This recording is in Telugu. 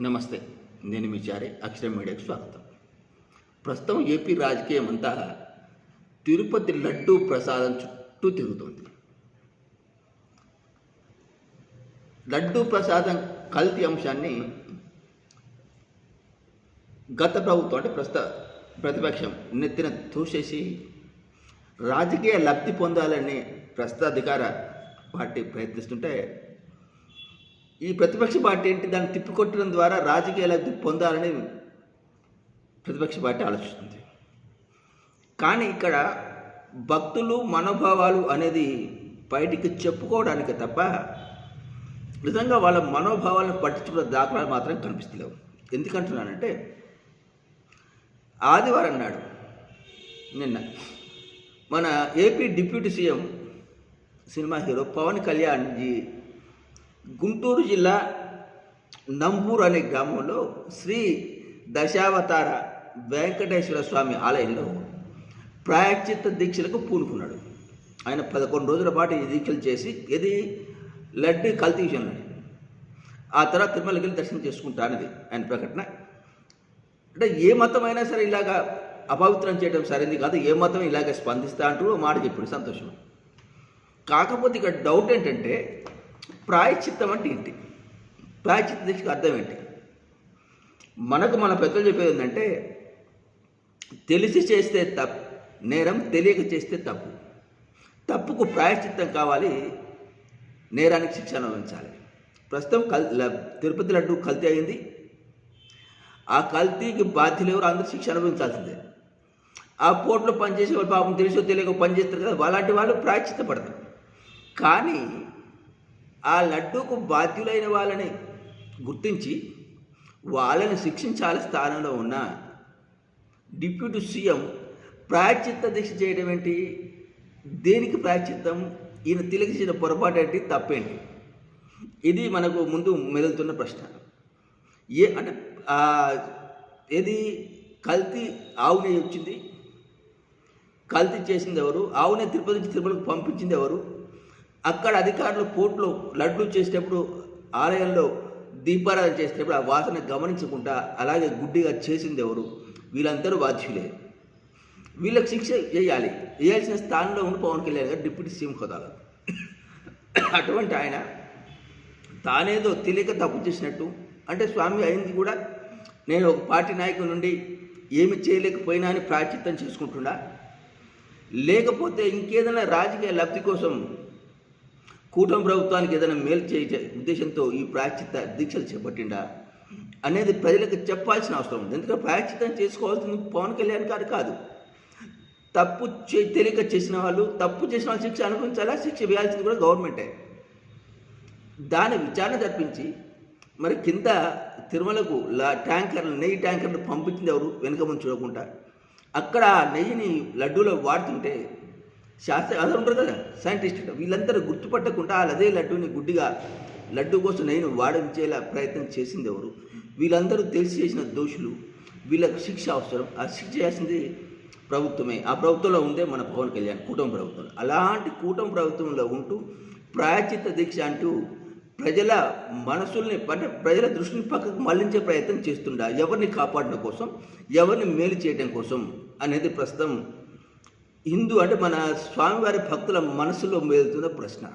నమస్తే నేను మీ చారే అక్షర మీడియాకు స్వాగతం. ప్రస్తుతం ఏపీ రాజకీయం అంతా తిరుపతి లడ్డూ ప్రసాదం చుట్టూ తిరుగుతోంది. లడ్డూ ప్రసాదం కల్తీ అంశాన్ని గత ప్రభుత్వం అంటే ప్రస్తుత ప్రతిపక్షం నెత్తిన తూసేసి రాజకీయ లబ్ధి పొందాలని ప్రస్తుత అధికార పార్టీ ప్రయత్నిస్తుంటే ఈ ప్రతిపక్ష పార్టీ ఏంటి? దాన్ని తిప్పికొట్టడం ద్వారా రాజకీయ లబ్ధి పొందాలని ప్రతిపక్ష పార్టీ ఆలోచిస్తుంది. కానీ ఇక్కడ భక్తులు మనోభావాలు అనేది బయటికి చెప్పుకోవడానికి తప్ప నిజంగా వాళ్ళ మనోభావాలను పట్టించుకున్న దాఖలాలు మాత్రం కనిపిస్తలేవు. ఎందుకంటున్నానంటే ఆదివారం నాడు నిన్న మన AP deputy CM cinema hero Pawan Kalyan ji Guntur జిల్లా నంబూర్ అనే గ్రామంలో శ్రీ దశావతార వెంకటేశ్వర స్వామి ఆలయంలో ప్రాయశ్చిత్త దీక్షలకు పూనుకున్నాడు. ఆయన పదకొండు రోజుల పాటు ఈ దీక్షలు చేసి ఇది లడ్డి కల్తీ విషయంలో ఆ తర్వాత తిరుమలకి వెళ్ళి దర్శనం చేసుకుంటా అనేది ఆయన ప్రకటన. అంటే ఏ మతం అయినా సరే ఇలాగా అపవిత్రం చేయడం సరైనది కాదు. ఏ మతం ఇలాగే స్పందిస్తా అంటూ మాట చెప్పాడు సంతోషం. కాకపోతే ఇక్కడ డౌట్ ఏంటంటే ప్రాయశ్చిత్తం అంటే ఏంటి? ప్రాయశ్చిత్త దీక్షకు అర్థం ఏంటి? మనకు మన పెద్దలు చెప్పేది ఏంటంటే తెలిసి చేస్తే తప్పు నేరం తెలియక చేస్తే తప్పు. తప్పుకు ప్రాయశ్చిత్తం కావాలి నేరానికి శిక్ష అనుభవించాలి. ప్రస్తుతం కల్ తిరుపతి లడ్డు కల్తీ అయింది. ఆ కల్తీకి బాధ్యులు ఎవరు? అందరూ శిక్ష అనుభవించాల్సిందే. ఆ పోర్టులో పనిచేసే వాళ్ళు పాపం తెలుసో తెలియక పనిచేస్తారు కదా అలాంటి వాళ్ళు ప్రాయశ్చిత్త పడతారు కానీ ఆ లడ్డూకు బాధ్యులైన వాళ్ళని గుర్తించి వాళ్ళని శిక్షించాలి స్థానంలో ఉన్న డిప్యూటీ సీఎం ప్రాయశ్చిత్త దీక్ష చేయడం ఏంటి? దేనికి ప్రాయశ్చిత్తం? ఈయన తెలియచేసిన పొరపాటు ఏంటి? తప్పేంటి? ఇది మనకు ముందు మెదులుతున్న ప్రశ్న. ఏ అంటే ఏది? కల్తీ ఆవునే వచ్చింది. కల్తీ చేసింది ఎవరు? ఆవునే తిరుపతి నుంచి తిరుపతికి పంపించింది ఎవరు? అక్కడ అధికారులు పోర్టులో లడ్లు చేసేటప్పుడు ఆలయంలో దీపారాధన చేసేటప్పుడు ఆ వాసన గమనించకుండా అలాగే గుడ్డిగా చేసింది ఎవరు? వీళ్ళందరూ బాధ్యులే వీళ్ళకి శిక్ష చేయాలి. వేయాల్సిన స్థానంలో ఉండి పవన్ కళ్యాణ్ గారు డిప్యూటీ సీఎం హోదాలో. అటువంటి ఆయన తానేదో తెలియక తప్పు చేసినట్టు. అంటే స్వామి అయింది కూడా నేను ఒక పార్టీ నాయకుడి నుండి ఏమి చేయలేకపోయినా అని ప్రాచిత్తం చేసుకుంటున్నా. లేకపోతే ఇంకేదైనా రాజకీయ లబ్ధి కోసం కూటమి ప్రభుత్వానికి ఏదైనా మేలు చేయ ఉద్దేశంతో ఈ ప్రాచిత్త దీక్షలు చేపట్టిండా అనేది ప్రజలకు చెప్పాల్సిన అవసరం ఉంది. ఎందుకంటే ప్రాచిత్తం చేసుకోవాల్సింది పవన్ కళ్యాణ్ గారు కాదు. తప్పు చే తెలియక చేసిన వాళ్ళు తప్పు చేసిన వాళ్ళు శిక్ష అనుభవించాలా శిక్ష వేయాల్సింది కూడా గవర్నమెంటే. దాని విచారణ జరిపించి మరి కింద తిరుమలకు లా ట్యాంకర్లు నెయ్యి ట్యాంకర్లు పంపించింది ఎవరు? వెనుక ముందు చూడకుండా. అక్కడ నెయ్యిని లడ్డూలో వాడుతుంటే శాస్త్ర అదే ఉంటారు కదా సైంటిస్ట్ వీళ్ళందరూ గుర్తుపట్టకుండా అదే లడ్డూని గుడ్డిగా లడ్డు కోసం నేను వాడించేలా ప్రయత్నం చేసింది ఎవరు? వీళ్ళందరూ తెలిసి చేసిన దోషులు వీళ్ళకి శిక్ష అవసరం. ఆ శిక్ష చేసింది ప్రభుత్వమే. ఆ ప్రభుత్వంలో ఉందే మన పవన్ కళ్యాణ్ కూటమి ప్రభుత్వం. అలాంటి కూటమి ప్రభుత్వంలో ఉంటూ ప్రాయచిత్త దీక్ష అంటూ ప్రజల మనసుల్ని అంటే ప్రజల దృష్టిని పక్కకు మళ్ళించే ప్రయత్నం చేస్తుండ. ఎవరిని కాపాడడం కోసం ఎవరిని మేలు చేయడం కోసం అనేది ప్రస్తుతం హిందూ అంటే మన స్వామివారి భక్తుల మనసులో మేలుతున్న ప్రశ్న.